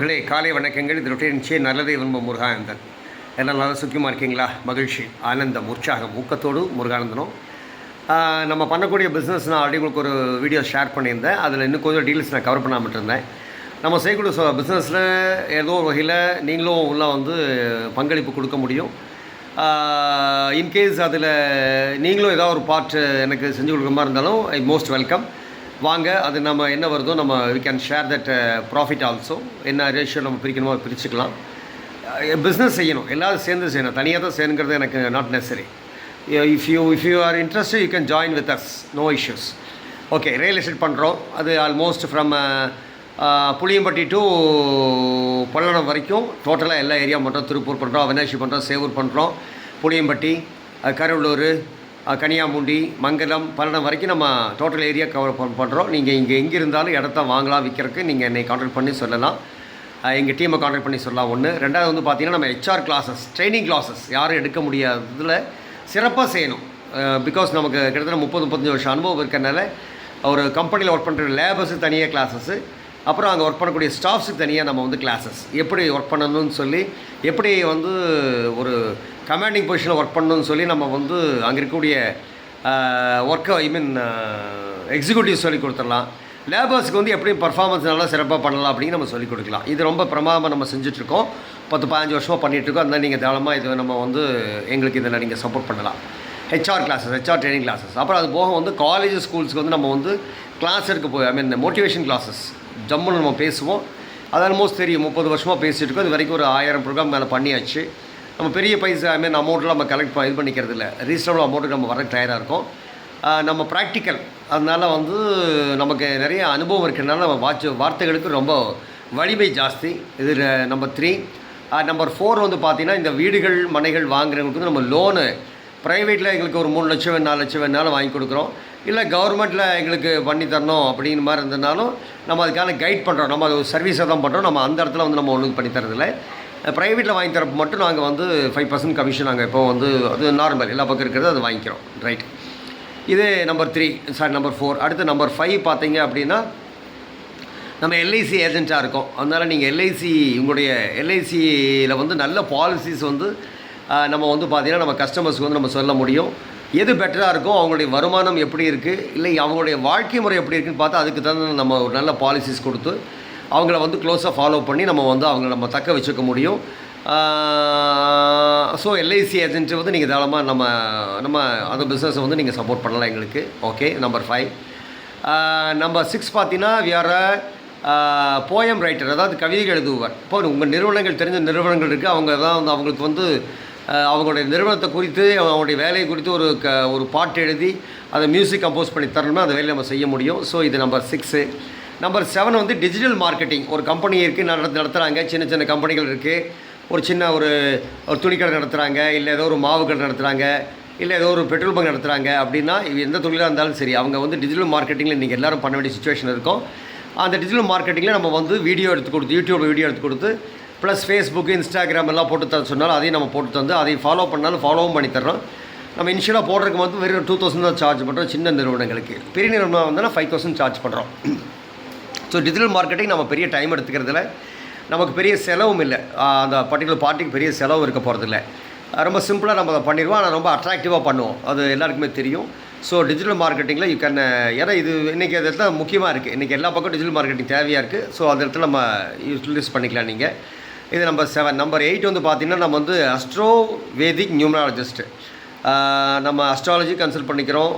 மகளே காலை வணக்கங்கள். இது ரொட்டேன் நல்லதை விரும்பும் முருகானந்தன் எல்லாம் நல்லா சுக்கியமாக இருக்கீங்களா? மகிழ்ச்சி ஆனந்தம் உற்சாகம் ஊக்கத்தோடு முருகானந்தனும் நம்ம பண்ணக்கூடிய பிஸ்னஸ் நான் ஆல்ரெடி உங்களுக்கு ஒரு வீடியோ ஷேர் பண்ணியிருந்தேன். அதில் இன்னும் கொஞ்சம் டீல்ஸ் நான் கவர் பண்ணாமல் இருந்தேன் நம்ம செய்யக்கூடிய சொ பிஸ்னஸில் ஏதோ ஒரு வகையில் நீங்களும் உள்ள வந்து பங்களிப்பு கொடுக்க முடியும். இன்கேஸ் அதில் நீங்களும் ஏதாவது ஒரு பார்ட் எனக்கு செஞ்சு கொடுக்குற மாதிரி இருந்தாலும் ஐ மோஸ்ட் வெல்கம் வாங்க அது நம்ம என்ன வருதோ நம்ம we can share that profit also என்ன ரேஷியோ நம்ம பிரிக்கணுமோ பிரிச்சுக்கலாம். பிஸ்னஸ் செய்யணும். எல்லாரும் சேர்ந்து செய்யணும். தனியாக தான் செய்யணுங்கிறது எனக்கு not necessary if you if you are interest you can join with us no issues okay real estate பண்ணுறோம் அது almost from uh, uh, Puliyampatti to Palladam வரைக்கும். டோட்டலாக எல்லா ஏரியா பண்ணுறோம் திருப்பூர் பண்ணுறோம் அவினாசி பண்ணுறோம் சேவூர் பண்ணுறோம் புளியம்பட்டி அஹ், கனியாமுண்டி மங்கலம் பல்லடம் வரைக்கும் நம்ம டோட்டல் ஏரியா கவர் பண்ணுறோம் நீங்கள் இங்கே எங்கே இருந்தாலும் இடத்த வாங்கலாம் விற்கிறதுக்கு நீங்கள் என்னை கான்டாக்ட் பண்ணி சொல்லலாம். எங்கள் டீமை கான்டாக்ட் பண்ணி சொல்லலாம். ஒன்று ரெண்டாவது வந்து பார்த்தீங்கன்னா நம்ம ஹெச்ஆர் கிளாஸஸ் ட்ரைனிங் கிளாஸஸ் யாரும் எடுக்க முடியாததில் சிறப்பாக செய்யணும். பிகாஸ் நமக்கு கிட்டத்தட்ட முப்பது முப்பத்தஞ்சு வருஷம் அனுபவம் இருக்கிறனால ஒரு கம்பெனியில் ஒர்க் பண்ணுற லேபர்ஸு தனியாக கிளாஸஸ்ஸு அப்புறம் அங்கே ஒர்க் பண்ணக்கூடிய ஸ்டாஃப்ஸுக்கு தனியாக நம்ம வந்து கிளாஸஸ் எப்படி ஒர்க் பண்ணணும்னு சொல்லி எப்படி வந்து ஒரு கமாண்டிங் பொசிஷனில் ஒர்க் பண்ணணும்னு சொல்லி நம்ம வந்து அங்கே இருக்கக்கூடிய ஒர்க்கை ஐ மீன் எக்ஸிக்யூட்டிவ் சொல்லி கொடுத்துடலாம். லேபர்ஸ்க்கு வந்து எப்படி பர்ஃபார்மன்ஸ் நல்லா சிறப்பாக பண்ணலாம் அப்படின்னு நம்ம சொல்லிக் கொடுக்கலாம். இது ரொம்ப பிரமாதமாக நம்ம செஞ்சுட்ருக்கோம். பத்து பதினஞ்சு வருஷமாக பண்ணிகிட்ருக்கோம் அதனால் நீங்கள் தாராளமாக இது நம்ம வந்து எங்களுக்கு இதில் நீங்கள் சப்போர்ட் பண்ணலாம். HR classes HR training classes அப்புறம் அது போக வந்து காலேஜ் ஸ்கூல்ஸ்க்கு வந்து நம்ம வந்து கிளாஸ் எடுக்க போய் ஐ மீன் மோட்டிவேஷன் கிளாஸஸ் ஜம்முன்னு நம்ம பேசுவோம். அது ஆல்மோஸ்ட் தெரியும். முப்பது வருஷமாக பேசிகிட்டு இருக்கோம் இது வரைக்கும் ஒரு ஆயிரம் ப்ரோக்ராம் மேலே பண்ணியாச்சு. நம்ம பெரிய பைசா அதுமாரி மீன் அமௌண்ட்டில் நம்ம கலெக்ட் இது பண்ணிக்கிறது இல்லை ரீசனபிள் அமௌண்ட்டுக்கு நம்ம வர தயாராக இருக்கும். நம்ம ப்ராக்டிக்கல் அதனால் வந்து நமக்கு நிறைய அனுபவம் இருக்கிறதுனால நம்ம வாட்ச் வார்த்தைகளுக்கு ரொம்ப வலிமை ஜாஸ்தி. இது நம்பர் த்ரீ நம்பர் ஃபோர் வந்து பார்த்திங்கன்னா இந்த வீடுகள் மனைகள் வாங்குறவங்களுக்கு வந்து நம்ம லோனு ப்ரைவேட்டில் எங்களுக்கு ஒரு மூணு லட்சம் நாலு லட்சம் வேணாலும் வாங்கி கொடுக்குறோம். இல்லை கவர்மெண்ட்டில் எங்களுக்கு பண்ணி தரணும் அப்படிங்கிற மாதிரி இருந்ததுனாலும் நம்ம அதுக்கான கைட் பண்ணுறோம் நம்ம அது ஒரு சர்வீஸை தான் பண்ணுறோம் நம்ம அந்த இடத்துல வந்து நம்ம ஒன்றும் பண்ணி தரதில்லை. ப்ரைவேட்டில் வாங்கி தரப்ப மட்டும் நாங்கள் வந்து ஃபைவ் பர்சன்ட் கமிஷன் நாங்கள் இப்போ வந்து அது நார்மல் எல்லா பக்கம் இருக்கிறது அது வாங்கிக்கிறோம். ரைட் இது number three sorry number four அடுத்து நம்பர் ஃபைவ் பார்த்தீங்க அப்படின்னா நம்ம எல்ஐசி ஏஜென்ட்டாக இருக்கோம். அதனால் நீங்கள் எல்ஐசி உங்களுடைய எல்ஐசியில் வந்து நல்ல பாலிசிஸ் வந்து நம்ம வந்து பார்த்தீங்கன்னா நம்ம கஸ்டமர்ஸ்க்கு வந்து நம்ம சொல்ல முடியும். எது பெட்டராக இருக்கோ அவங்களுடைய வருமானம் எப்படி இருக்குது இல்லை அவங்களுடைய வாழ்க்கை முறை எப்படி இருக்குன்னு பார்த்தா அதுக்கு தகுந்த நம்ம ஒரு நல்ல பாலிசிஸ் கொடுத்து அவங்கள வந்து க்ளோஸாக ஃபாலோ பண்ணி நம்ம வந்து அவங்கள நம்ம தக்க வச்சுக்க முடியும். ஸோ எல்ஐசி ஏஜென்ட் வந்து நீங்கள் தாராளமாக நம்ம நம்ம அந்த பிஸ்னஸை வந்து நீங்கள் சப்போர்ட் பண்ணலாம் எங்களுக்கு. Okay number five number six பார்த்தீங்கன்னா வேறு போயம் ரைட்டர் அதாவது கவிதைகள் எழுதுவார் இப்போ உங்கள் நிறுவனங்கள் தெரிஞ்ச நிறுவனங்கள் இருக்குது அவங்க தான் வந்து அவங்களுக்கு வந்து அவங்களுடைய நிறுவனத்தை குறித்து அவங்களுடைய வேலையை குறித்து ஒரு க ஒரு பாட்டு எழுதி அதை மியூசிக் கம்போஸ் பண்ணி தரணும்னா அந்த வேலையை நம்ம செய்ய முடியும். ஸோ இது நம்பர் சிக்ஸு நம்பர் செவன் வந்து டிஜிட்டல் மார்க்கெட்டிங் ஒரு கம்பெனி இருக்குது நடத்து நடத்துகிறாங்க சின்ன சின்ன கம்பெனிகள் இருக்குது ஒரு சின்ன ஒரு ஒரு துணிக்கடை நடத்துகிறாங்க இல்லை ஏதோ ஒரு மாவு கடை நடத்துகிறாங்க இல்லை ஏதோ ஒரு பெட்ரோல் பங்க் நடத்துகிறாங்க அப்படின்னா இது எந்த தொழிலாக இருந்தாலும் சரி அவங்க வந்து டிஜிட்டல் மார்க்கெட்டிங்கில் இன்றைக்கி எல்லாரும் பண்ண வேண்டிய சுச்சுவேஷன் இருக்கும். அந்த டிஜிட்டல் மார்க்கெட்டிங்கில் நம்ம வந்து வீடியோ எடுத்து கொடுத்து யூடியூப் வீடியோ எடுத்து கொடுத்து ப்ளஸ் ஃபேஸ்புக் இன்ஸ்டாகிராம் எல்லாம் போட்டு தர சொன்னாலும் அதையும் நம்ம போட்டு தந்து அதை ஃபாலோ பண்ணாலும் ஃபாலோவும் பண்ணி தர்றோம். நம்ம இனிஷியலாக போடுறதுக்கு வந்து வெறும் டூ தௌசண்ட் தான் சார்ஜ் பண்ணுறோம் சின்ன நிறுவனங்களுக்கு. பெரிய நிறுவனம் வந்தால் ஃபைவ் தௌசண்ட் சார்ஜ் பண்ணுறோம் ஸோ டிஜிட்டல் மார்க்கெட்டிங் நம்ம பெரிய டைம் எடுத்துக்கிறதுல நமக்கு பெரிய செலவும் இல்லை. அந்த பர்டிகுலர் பார்ட்டிக்கு பெரிய செலவும் இருக்க போகிறதில்ல ரொம்ப சிம்பிளாக நம்ம அதை பண்ணிடுவோம். ஆனால் ரொம்ப அட்ராக்டிவாக பண்ணுவோம். அது எல்லாருக்குமே தெரியும். ஸோ டிஜிட்டல் மார்க்கெட்டிங்கில் யூ கேன் ஏன்னா இது இன்றைக்கி அது இடத்துல முக்கியமாக இருக்குது இன்றைக்கி எல்லா பக்கம் டிஜிட்டல் மார்க்கெட்டிங் தேவையாக இருக்குது ஸோ அந்த இடத்துல நம்ம யூட்டிலைஸ் பண்ணிக்கலாம் நீங்கள் இது நம்பர் செவன் நம்பர் எயிட் வந்து பார்த்திங்கன்னா நம்ம வந்து அஸ்ட்ரோ வேதிக் நியூமராலஜிஸ்ட்டு நம்ம அஸ்ட்ராலஜி கன்சல்ட் பண்ணிக்கிறோம்.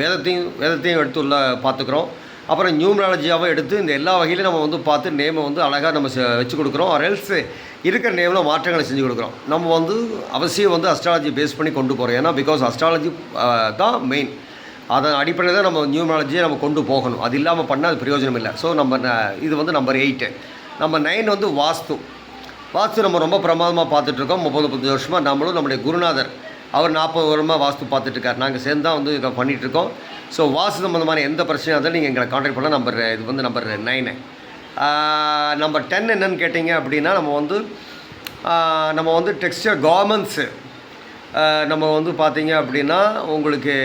வேதத்தையும் வேதத்தையும் எடுத்து உள்ள பார்த்துக்குறோம். அப்புறம் நியூமராலஜியாகவும் எடுத்து இந்த எல்லா வகையிலும் நம்ம வந்து பார்த்து நேமை வந்து அழகாக நம்ம செ- வச்சு கொடுக்குறோம். ஆர்எல்ஸ் இருக்கிற நேமில் மாற்றங்களை செஞ்சு கொடுக்குறோம். நம்ம வந்து அவசியம் வந்து அஸ்ட்ராலஜி பேஸ் பண்ணி கொண்டு போகிறோம் ஏன்னா பிகாஸ் அஸ்ட்ராலஜி தான் மெயின் அதன் அடிப்படையில் தான் நம்ம நியூமராலஜியை நம்ம கொண்டு போகணும். அது இல்லாமல் பண்ணால் அது பிரயோஜனம் இல்லை. ஸோ நம்ம ந- இது வந்து நம்பர் எயிட்டு நம்ம நைன் வந்து வாஸ்து. வாஸ்து நம்ம ரொம்ப பிரமாதமாக பார்த்துட்ருக்கோம். முப்பது முப்பத்தஞ்சு வருஷமாக நம்மளும் நம்முடைய குருநாதர். அவர் நாற்பது வருஷமாக வாஸ்து பார்த்துட்ருக்கார். நாங்கள் சேர்ந்து தான் வந்து இதை பண்ணிகிட்ருக்கோம் ஸோ வாஸ்து சம்மந்தமான எந்த பிரச்சனையாக இருந்தாலும் நீங்கள் எங்களை காண்டாக்ட் பண்ணலாம். நம்பர் இது வந்து நம்பர் நைனு நம்பர் டென் என்னன்னு கேட்டிங்க அப்படின்னா நம்ம வந்து நம்ம வந்து டெக்ஸ்டர் கார்மெண்ட்ஸு நம்ம வந்து பார்த்தீங்க அப்படின்னா உங்களுக்கு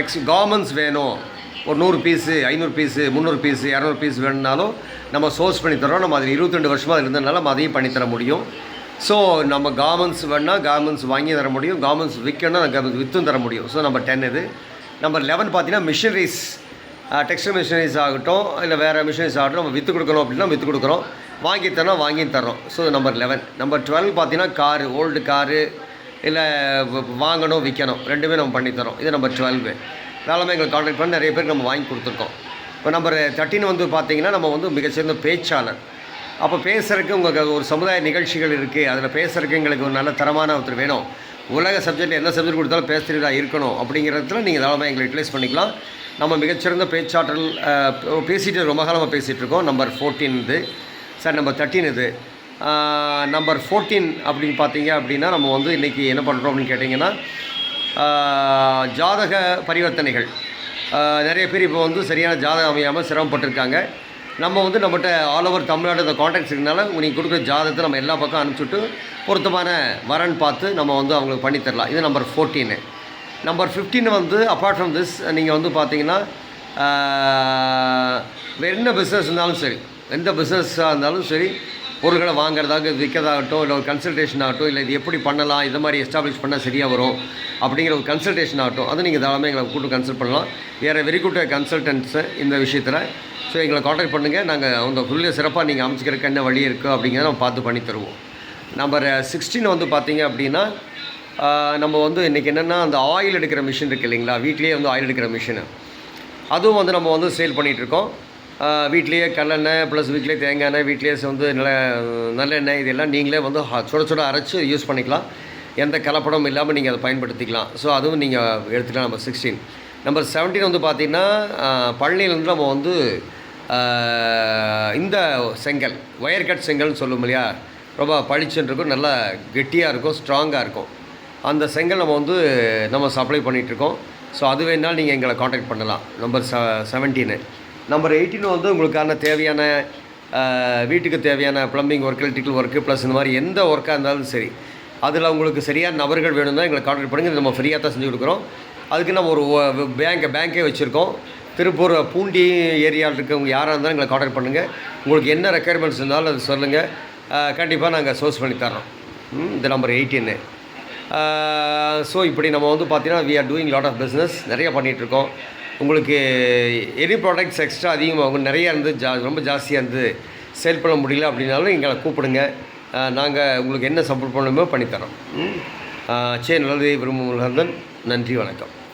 எக்ஸ் கார்மெண்ட்ஸ் வேணும். ஒரு நூறு பீஸு ஐநூறு பீஸு முந்நூறு பீஸு இரநூறு பீஸ் வேணும்னாலும் நம்ம சோர்ஸ் பண்ணி தரோம் நம்ம அதில் இருபத்தெண்டு வருஷமாக இருந்ததுனால நம்ம அதையும் பண்ணித்தர முடியும். ஸோ நம்ம கார்மெண்ட்ஸ் வேணால் கார்மெண்ட்ஸ் வாங்கி தர முடியும். கார்மெண்ட்ஸ் விற்கணும் கார்மெண்ட்ஸ் விற்றும் தர முடியும். ஸோ நம்ம டென் இது. நம்பர் லெவன் பார்த்தீங்கன்னா மிஷினரிஸ் டெக்ஸ்டைல் மிஷினரிஸ் ஆகட்டும் இல்லை வேறு மிஷினரிஸ் ஆகட்டும் நம்ம விற்று கொடுக்கணும் அப்படின்னா விற்று கொடுக்குறோம். வாங்கி தரோம் வாங்கி தரோம் so number eleven number twelve பார்த்தீங்கன்னா காரு ஓல்டு காரு இல்லை வாங்கணும் விற்கணும் ரெண்டுமே நம்ம பண்ணித்தரோம் இது நம்பர் டுவெல்வு அதெல்லாமே எங்களை கான்டாக்ட் பண்ணி நிறைய பேருக்கு நம்ம வாங்கி கொடுத்துருக்கோம். இப்போ நம்பர் தேர்ட்டின் வந்து பார்த்திங்கன்னா நம்ம வந்து மிகச்சிறந்த பேச்சாளர். அப்போ பேசுகிறதுக்கு உங்களுக்கு ஒரு சமுதாய நிகழ்ச்சிகள் இருக்குது அதில் பேசுகிறதுக்கு எங்களுக்கு ஒரு நல்ல தரமான ஒருத்தர் வேணும். உலக சப்ஜெக்ட் எந்த சப்ஜெக்ட் கொடுத்தாலும் பேசுகிறதா இருக்கணும் அப்படிங்கிறதுல நீங்கள் தாராளமாக எங்களை யூட்டிலைஸ் பண்ணிக்கலாம். நம்ம மிகச்சிறந்த பேச்சாற்றல் பேசிட்டு ரொம்ப காலமாக பேசிகிட்டு இருக்கோம் நம்பர் ஃபோர்டீன் இது. சார் நம்பர் தேர்ட்டின் இது. நம்பர் ஃபோர்டீன் அப்படின்னு பார்த்தீங்க அப்படின்னா நம்ம வந்து இன்றைக்கி என்ன பண்ணுறோம் அப்படின்னு கேட்டிங்கன்னா ஜாதக பரிவர்த்தனைகள். நிறைய பேர் இப்போ வந்து சரியான ஜாதகம் அமையாமல் சிரமப்பட்டிருக்காங்க. நம்ம வந்து நம்மகிட்ட ஆல் ஓவர் தமிழ்நாடு இந்த காண்டாக்ட்ஸ் இருக்கனால நீங்கள் கொடுக்குற ஜாதகத்தை நம்ம எல்லா பக்கம் அனுப்பிச்சுட்டு பொருத்தமான வரன் பார்த்து நம்ம வந்து அவங்களுக்கு பண்ணித்தரலாம் இது நம்பர் ஃபோர்டீனு நம்பர் 15 வந்து அப்பார்ட் ஃப்ரம் திஸ் நீங்கள் வந்து பார்த்தீங்கன்னா வேறு என்ன பிஸ்னஸ் இருந்தாலும் சரி எந்த பிஸ்னஸாக இருந்தாலும் சரி பொருட்களை வாங்குறதாக விற்கிறதாகட்டும் இல்லை ஒரு கன்சல்டேஷன் ஆகட்டும் இல்லை இது எப்படி பண்ணலாம் இதை மாதிரி எஸ்டாப்ளிஷ் பண்ணால் சரியாக வரும் அப்படிங்கிற ஒரு கன்சல்டேஷன் ஆகட்டும் அது நீங்கள் தாராளமாக எங்களை கூப்பிட்டு கன்சல்ட் பண்ணலாம். வேறு வெரி குட் கன்சல்டன்ட்ஸு இந்த விஷயத்தில் ஸோ எங்களை காண்டாக்ட் பண்ணுங்கள் நாங்கள் அந்த ஃபுல்லில் சிறப்பாக நீங்கள் அமைச்சிக்கிறக்கு என்ன வழி இருக்குது அப்படிங்கிறத நம்ம பார்த்து பண்ணி தருவோம். நம்பர் சிக்ஸ்டீன் uh, வந்து பார்த்திங்க அப்படின்னா uh, நம்ம வந்து இன்றைக்கி என்னென்னா அந்த ஆயில் எடுக்கிற மிஷின் இருக்குது இல்லைங்களா? வீட்லேயே வந்து ஆயில் எடுக்கிற மிஷினு அதுவும் வந்து நம்ம வந்து சேல் பண்ணிகிட்ருக்கோம் uh, வீட்லேயே கடலெண்ணெய் ப்ளஸ் வீட்லேயே தேங்காய் எண்ணெய் வீட்லேயே வந்து நல்ல நல்லெண்ணெய் இதெல்லாம் நீங்களே வந்து சுட சுட அரைச்சி யூஸ் பண்ணிக்கலாம். எந்த கலப்படமும் இல்லாமல் நீங்கள் அதை பயன்படுத்திக்கலாம். ஸோ அதுவும் நீங்கள் எடுத்துக்கலாம் நம்ம சிக்ஸ்டீன் நம்பர் செவன்டீன் வந்து பார்த்திங்கன்னா பழனியிலேருந்து நம்ம வந்து இந்த செங்கல் ஒயர் கட் செங்கல்னு சொல்லும் இல்லையா? ரொம்ப பளிச்சுன்னு இருக்கும் நல்லா கெட்டியாக இருக்கும் ஸ்ட்ராங்காக இருக்கும். அந்த செங்கல் நம்ம வந்து நம்ம சப்ளை பண்ணிகிட்ருக்கோம் ஸோ அது வேணாலும் நீங்கள் எங்களை காண்டாக்ட் பண்ணலாம். நம்பர் செ செவன்டீனு நம்பர் எயிட்டீன் வந்து உங்களுக்கான தேவையான வீட்டுக்கு தேவையான plumbing work electrical work plus இந்த மாதிரி எந்த ஒர்க்காக இருந்தாலும் சரி அதில் உங்களுக்கு சரியான நபர்கள் வேணும்னா எங்களை காண்டாக்ட் பண்ணுங்கள் நம்ம ஃப்ரீயாக தான் செஞ்சு கொடுக்குறோம். அதுக்கு நம்ம ஒரு பேங்க் பேங்க்கே வச்சுருக்கோம். திருப்பூர் பூண்டி ஏரியாவில் இருக்கவங்க யாராக இருந்தாலும் எங்களை காண்டாக்ட் பண்ணுங்கள் உங்களுக்கு என்ன ரெக்குயர்மெண்ட்ஸ் இருந்தாலும் அது சொல்லுங்கள் கண்டிப்பாக நாங்கள் சோர்ஸ் பண்ணி தர்றோம். ம், இது நம்பர் எயிட்டீன்னு ஸோ இப்படி நம்ம வந்து பார்த்தீங்கன்னா we are doing lot of business நிறையா பண்ணிகிட்ருக்கோம் உங்களுக்கு எனி ப்ராடக்ட்ஸ் எக்ஸ்ட்ரா அதிகமாகும் நிறையா இருந்து ஜா ரொம்ப ஜாஸ்தியாக இருந்து சேல் பண்ண முடியல அப்படின்னாலும் எங்களை கூப்பிடுங்க. நாங்கள் உங்களுக்கு என்ன சப்போர்ட் பண்ணணுமோ பண்ணித்தரோம் ம். நல்லது விரும்பும் நன்றி வணக்கம்.